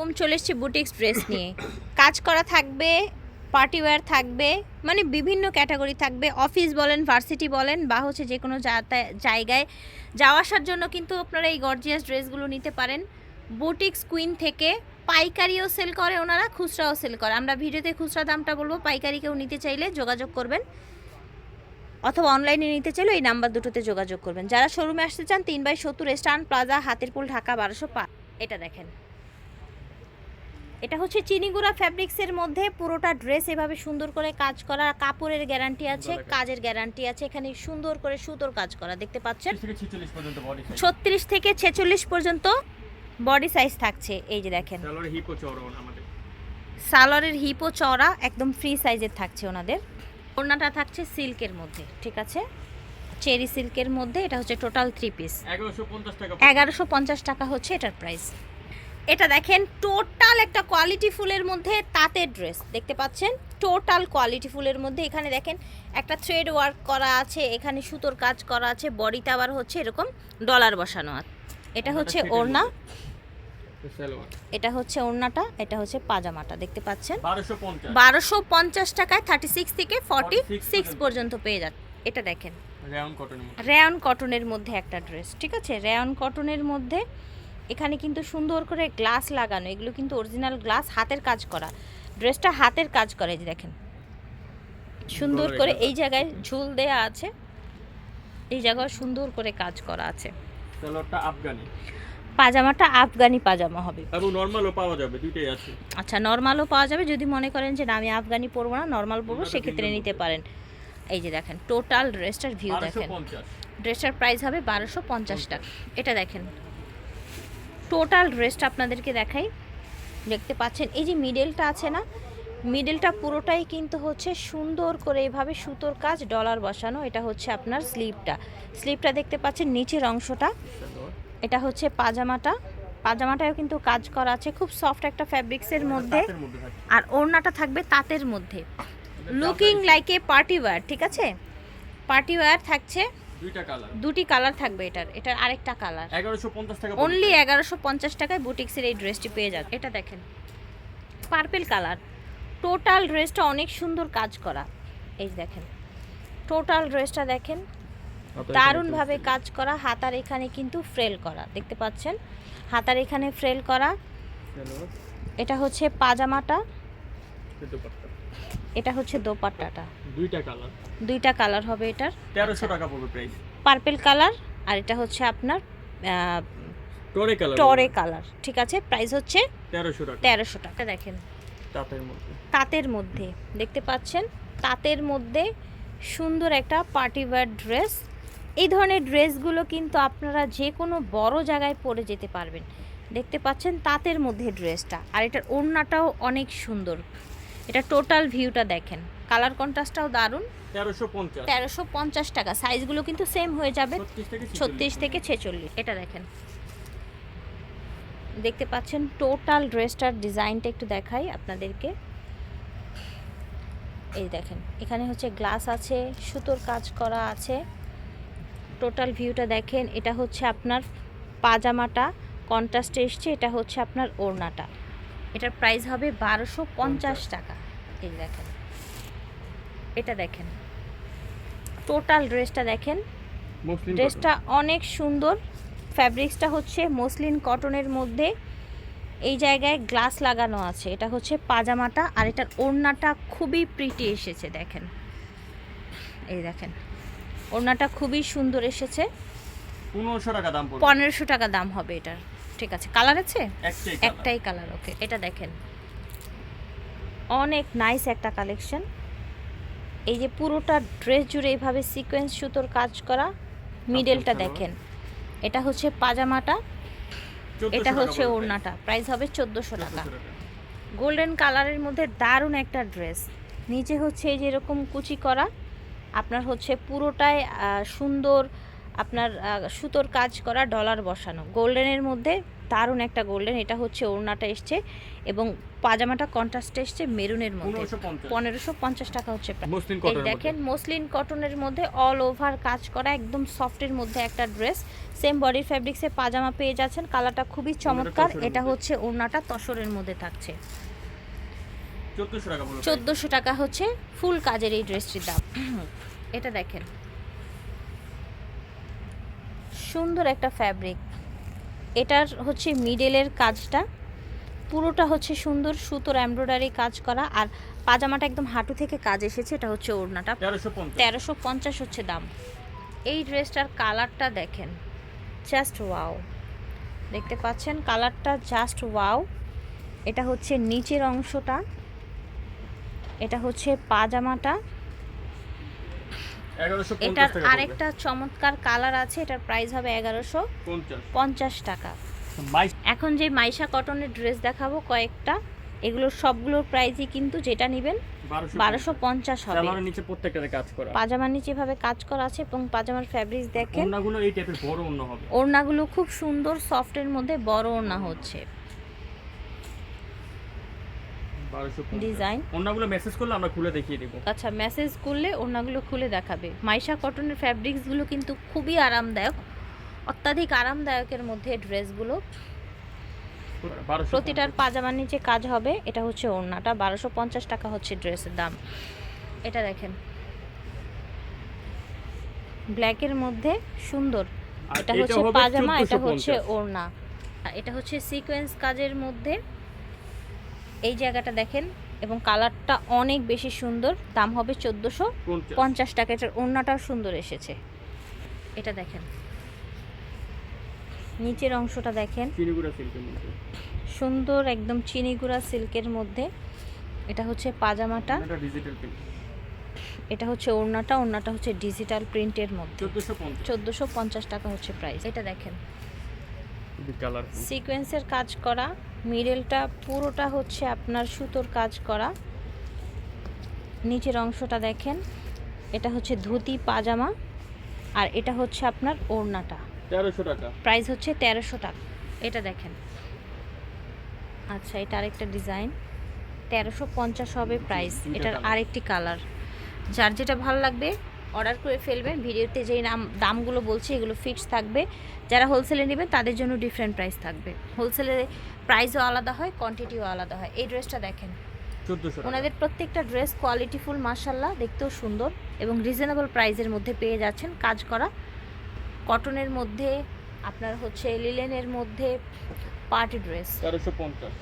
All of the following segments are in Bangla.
হোম চলে এসছি বুটিক্স ড্রেস নিয়ে। কাজ করা থাকবে, পার্টি ওয়্যার থাকবে মানে বিভিন্ন ক্যাটাগরি থাকবে। অফিস বলেন, ভার্সিটি বলেন, বা হচ্ছে যে কোনো জায়গায় যাওয়া আসার জন্য কিন্তু আপনারা এই গর্জিয়াস ড্রেসগুলো নিতে পারেন। বুটিক্স কুইন থেকে পাইকারিও সেল করে ওনারা, খুচরাও সেল করে। আমরা ভিডিওতে খুচরা দামটা বলব পাইকারি কেউ নিতে চাইলে যোগাযোগ করবেন। অথবা অনলাইনে নিতে চাইলে এই নাম্বার দুটোতে যোগাযোগ করবেন। যারা শোরুমে আসতে চান, তিন বাই সত্তর রেস্টান প্লাজা, হাতিরপুল, ঢাকা, বারোশো পা এটা দেখেন। এটা হচ্ছে চিনিগুড়া ফ্যাব্রিক্সের মধ্যে পুরোটা ড্রেস এভাবে সুন্দর করে কাজ করা কাপড়ের গ্যারান্টি আছে কাজের গ্যারান্টি আছে এখানে সুন্দর করে সুতোর কাজ করা দেখতে পাচ্ছেন? ছত্রিশ থেকে ছেচল্লিশ পর্যন্ত বডি সাইজ থাকছে এই যে দেখেন। সালোয়ারের হিপও চওড়া একদম ফ্রি সাইজের থাকছে ওনাদের। ওড়নাটা থাকছে সিল্কের মধ্যে ঠিক আছে? চেরি সিল্কের মধ্যে এটা হচ্ছে টোটাল থ্রি পিস এগারোশো এগারোশো পঞ্চাশ টাকা হচ্ছে এটার প্রাইস এটা দেখেন টোটাল একটা কোয়ালিটি ফুলের মধ্যে তাঁতের ড্রেস। দেখতে পাচ্ছেন? টোটাল কোয়ালিটি ফুলের মধ্যে এখানে দেখেন একটা থ্রেড ওয়ার্ক করা আছে এখানে সুতোর কাজ করা আছে বডিতে আবার হচ্ছে এরকম ডলার বসানো আছে এটা হচ্ছে ওড়না। এটা হচ্ছে ওড়নাটা এটা হচ্ছে পাজামাটা দেখতে পাচ্ছেন? বারোশো পঞ্চাশ। টাকায় থার্টি সিক্স থেকে ফর্টি সিক্স পর্যন্ত। পেয়ে যাচ্ছে। এটা দেখেন। রেয়ন কটনের মধ্যে। একটা ড্রেস ঠিক আছে? রেয়ন কটনের মধ্যে এখানে কিন্তু সুন্দর করে গ্লাস লাগানো এগুলো কিন্তু অরিজিনাল গ্লাস হাতের কাজ করা। ড্রেসটা হাতের কাজ করে যে দেখেন। সুন্দর করে এই জায়গায় ঝুল দেয়া আছে। এই জায়গায় সুন্দর করে কাজ করা আছে। আফগানি। পাজামাটা আফগানি পাজামা হবে। এবং নর্মালও পাওয়া যাবে দুইটাই আছে। আচ্ছা নর্মালও পাওয়া যাবে। যদি মনে করেন যে না আমি আফগানি পরবো না নর্মাল পরবো সেক্ষেত্রে নিতে পারেন। এই যে দেখেন টোটাল ড্রেসটার ভিউ দেখেন। ড্রেসটার প্রাইস হবে বারোশো পঞ্চাশ টাকা। এটা দেখেন। টোটাল ড্রেসটা আপনাদেরকে দেখাই। দেখতে পাচ্ছেন এই যে মিডেলটা আছে না মিডেলটা পুরোটাই কিন্তু হচ্ছে সুন্দর করে এভাবে সুতোর কাজ ডলার বসানো এটা হচ্ছে আপনার স্লিপটা। স্লিপটা দেখতে পাচ্ছেন নিচের অংশটা এটা হচ্ছে পাজামাটা। পাজামাটাও কিন্তু কাজ করা আছে খুব সফট একটা ফ্যাব্রিক্সের মধ্যে। আর ওড়নাটা থাকবে তাঁতের মধ্যে। Looking like a party wear ঠিক আছে? পার্টি ওয়্যার থাকছে। দুইটা কালার। দুটি কালার থাকবে এটার এটার আরেকটা কালার। এগারোশো পঞ্চাশ টাকা অনলি এগারোশো পঞ্চাশ টাকায় বুটিক্সের এই ড্রেসটি পেয়ে যাবে। এটা দেখেন পার্পেল কালার টোটাল ড্রেসটা অনেক সুন্দর কাজ করা। এই দেখেন টোটাল ড্রেসটা দেখেন দারুণভাবে কাজ করা। হাতার এখানে কিন্তু ফ্রেল করা দেখতে পাচ্ছেন? হাতার এখানে ফ্রেল করা। এটা হচ্ছে পাজামাটা। এটা হচ্ছে দোপাট্টাটা। দুইটা কালার। দুইটা কালার হবে এটার। তেরোশো টাকা পড়বে প্রাইস পার্পেল কালার আর এটা হচ্ছে আপনার টরে কালার টরে কালার ঠিক আছে? প্রাইস হচ্ছে তেরোশো টাকা। তেরোশো টাকা দেখেন। তাঁতের মধ্যে। তাঁতের মধ্যে দেখতে পাচ্ছেন? তাঁতের মধ্যে সুন্দর একটা পার্টি ওয়্যার ড্রেস এই ধরনের ড্রেসগুলো কিন্তু আপনারা যে কোনো বড় জায়গায় পরে যেতে পারবেন। দেখতে পাচ্ছেন তাঁতের মধ্যে ড্রেসটা আর এটার ওড়নাটাও অনেক সুন্দর। এটা টোটাল ভিউটা দেখেন। কালার কন্ট্রাস্টটাও দারুণ। তেরোশো পঞ্চাশ। টাকা। সাইজগুলো কিন্তু সেম হয়ে যাবে। ছত্রিশ থেকে ছেচল্লিশ। এটা দেখেন। দেখতে পাচ্ছেন টোটাল ড্রেসটার ডিজাইনটা একটু দেখাই আপনাদেরকে। এই দেখেন এখানে হচ্ছে গ্লাস আছে সুতোর কাজ করা আছে। টোটাল ভিউটা দেখেন এটা হচ্ছে আপনার পাজামাটা। কন্ট্রাস্টে এসছে এটা হচ্ছে আপনার ওড়নাটা। এটার প্রাইস হবে বারোশো পঞ্চাশ। টাকা। এই দেখেন। এটা দেখেন। টোটাল ড্রেসটা দেখেন। ড্রেসটা অনেক সুন্দর। ফ্যাব্রিক্সটা হচ্ছে মসলিন কটনের মধ্যে। এই জায়গায় গ্লাস লাগানো আছে। এটা হচ্ছে পাজামাটা আর এটার ওড়নাটা খুবই প্রিটি এসেছে দেখেন। এই দেখেন। ওড়নাটা খুবই সুন্দর এসেছে। পনেরোশো টাকা দাম পনেরোশো টাকা দাম হবে এটার। ঠিক আছে। কালার আছে? একটাই কালার ওকে এটা দেখেন। অনেক নাইস একটা কালেকশন এই যে পুরোটা ড্রেস জুড়ে এইভাবে সিকোয়েন্স সুতোর কাজ করা মিডলটা। দেখেন। এটা হচ্ছে পাজামাটা এটা হচ্ছে ওড়নাটা প্রাইস হবে চোদ্দোশো টাকা। গোল্ডেন কালারের মধ্যে দারুণ একটা ড্রেস নিচে হচ্ছে এই যে এরকম কুচি করা আপনার হচ্ছে পুরোটাই সুন্দর আপনার সুতোর কাজ করা ডলার বসানো। গোল্ডেনের মধ্যে দারুণ একটা গোল্ডেন এটা হচ্ছে ওড়নাটা এসছে এবং পাজামাটা কন্ট্রাস্ট এসছে মেরুনের মধ্যে। পনেরোশো পঞ্চাশ। টাকা হচ্ছে দেখেন মসলিন কটনের মধ্যে অল ওভার কাজ করা একদম সফটের মধ্যে একটা ড্রেস সেম বডি ফ্যাব্রিক্সে পাজামা পেয়ে যাচ্ছেন কালারটা খুবই চমৎকার। এটা হচ্ছে ওড়নাটা তসরের মধ্যে থাকছে। চোদ্দোশো টাকা হচ্ছে ফুল কাজের এই ড্রেসটির দাম। এটা দেখেন সুন্দর একটা ফ্যাব্রিক এটার হচ্ছে মিডেলের কাজটা। পুরোটা হচ্ছে সুন্দর সুতোর এমব্রয়ডারি কাজ করা। আর পাজামাটা একদম হাঁটু থেকে কাজ এসেছে এটা হচ্ছে ওড়নাটা। তেরোশো পঞ্চাশ। হচ্ছে দাম। এই ড্রেসটার কালারটা দেখেন জাস্ট ওয়াও দেখতে পাচ্ছেন কালারটা জাস্ট ওয়াও এটা হচ্ছে নিচের অংশটা। এটা হচ্ছে পাজামাটা। এটার আরেকটা চমৎকার কালার আছে এটার প্রাইস হবে এগারোশো পঞ্চাশ। টাকা। এখন যে মাইশা কটনের ড্রেস দেখাবো কয়েকটা এগুলোর সবগুলোর প্রাইসই কিন্তু যেটা নেবেন বারোশো পঞ্চাশ। হবে। সালোয়ারের নিচে প্রত্যেকটাতে কাজ করা। পাজামার নিচে এভাবে কাজ করা আছে এবং পাজামার ফ্যাব্রিক্স দেখেন। ওড়নাগুলো এই টাইপের বড় অন্য হবে। ওড়নাগুলো খুব সুন্দর সফটের মধ্যে বড় ওড়না হচ্ছে। ডিজাইন ওড়নাগুলো মেসেজ করলে আমরা খুলে দেখিয়ে দিব। আচ্ছা মেসেজ করলে ওড়নাগুলো খুলে দেখাবে। মাইশা কটনের ফ্যাব্রিক্সগুলো কিন্তু খুবই আরামদায়ক অত্যাধিক আরামদায়কের মধ্যে ড্রেসগুলো। প্রতিটার পাজামার নিচে কাজ হবে এটা হচ্ছে ওড়নাটা। বারোশো পঞ্চাশ টাকা হচ্ছে ড্রেসের দাম। এটা দেখেন। ব্ল্যাকের মধ্যে সুন্দর। এটা হচ্ছে পাজামা এটা হচ্ছে ওড়না। এটা হচ্ছে সিকোয়েন্স কাজের মধ্যে এই জায়গাটা দেখেন এবং কালারটা অনেক বেশি সুন্দর। দাম হবে চোদ্দোশো পঞ্চাশ। টাকা। এটার ওড়নাটাও সুন্দর এসেছে। এটা দেখেন। নিচের অংশটা দেখেন। সুন্দর একদম চিনিগুড়া সিল্কের মধ্যে। এটা হচ্ছে পাজামাটা। এটা হচ্ছে ওড়নাটা। ওড়নাটা হচ্ছে ডিজিটাল প্রিন্টের মধ্যে। চোদ্দোশো পঞ্চাশ। টাকা হচ্ছে প্রাইস এটা দেখেন। কালার সিকোয়েন্সের কাজ করা মিডলটা পুরোটা হচ্ছে আপনার সুতোর কাজ করা। নিচের অংশটা দেখেন এটা হচ্ছে ধুতি পাজামা আর এটা হচ্ছে আপনার ওড়নাটা। তেরোশো টাকা। প্রাইস হচ্ছে তেরোশো টাকা। এটা দেখেন। আচ্ছা এটা আরেকটা ডিজাইন। তেরোশো পঞ্চাশ হবে প্রাইস। এটার আরেকটি কালার। যার যেটা ভালো লাগবে অর্ডার করে ফেলবেন ভিডিওতে যেই নাম দামগুলো বলছি এগুলো ফিক্স থাকবে। যারা হোলসেলে নেবেন তাদের জন্য ডিফারেন্ট প্রাইস থাকবে। হোলসেলে প্রাইসও আলাদা হয় কোয়ান্টিটিও আলাদা হয়। এই ড্রেসটা দেখেন। ওনাদের প্রত্যেকটা ড্রেস কোয়ালিটিফুল মার্শাল্লাহ দেখতেও সুন্দর এবং রিজনেবল প্রাইসের মধ্যে পেয়ে যাচ্ছেন কাজ করা। কটনের মধ্যে আপনার হচ্ছে লিলেনের মধ্যে পার্টি ড্রেস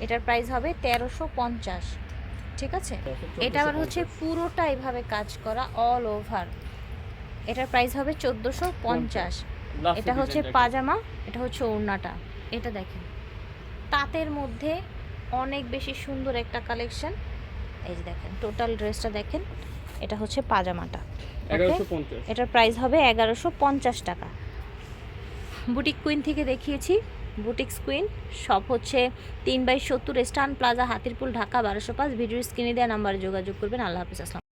এটার প্রাইস হবে তেরোশো পঞ্চাশ। ঠিক আছে? এটা আবার হচ্ছে পুরোটা এইভাবে কাজ করা অল ওভার এটার প্রাইস হবে চোদ্দোশো পঞ্চাশ। এটা হচ্ছে পাজামা এটা হচ্ছে ওড়নাটা। এটা দেখেন। তাঁতের মধ্যে অনেক বেশি সুন্দর একটা কালেকশন এই যে দেখেন টোটাল ড্রেসটা দেখেন এটা হচ্ছে পাজামাটা। এটার প্রাইস হবে এগারোশো পঞ্চাশ টাকা। বুটিক কুইন থেকে দেখিয়েছি। বুটিক্স কুইন সব হচ্ছে তিন বাই সত্তর স্টান প্লাজা হাতিরপুল ঢাকা বারোশো পাঁচ। ভিডিওর স্ক্রিনে দেওয়া নাম্বারে যোগাযোগ করবেন। আল্লাহ হাফিজ আসসালাম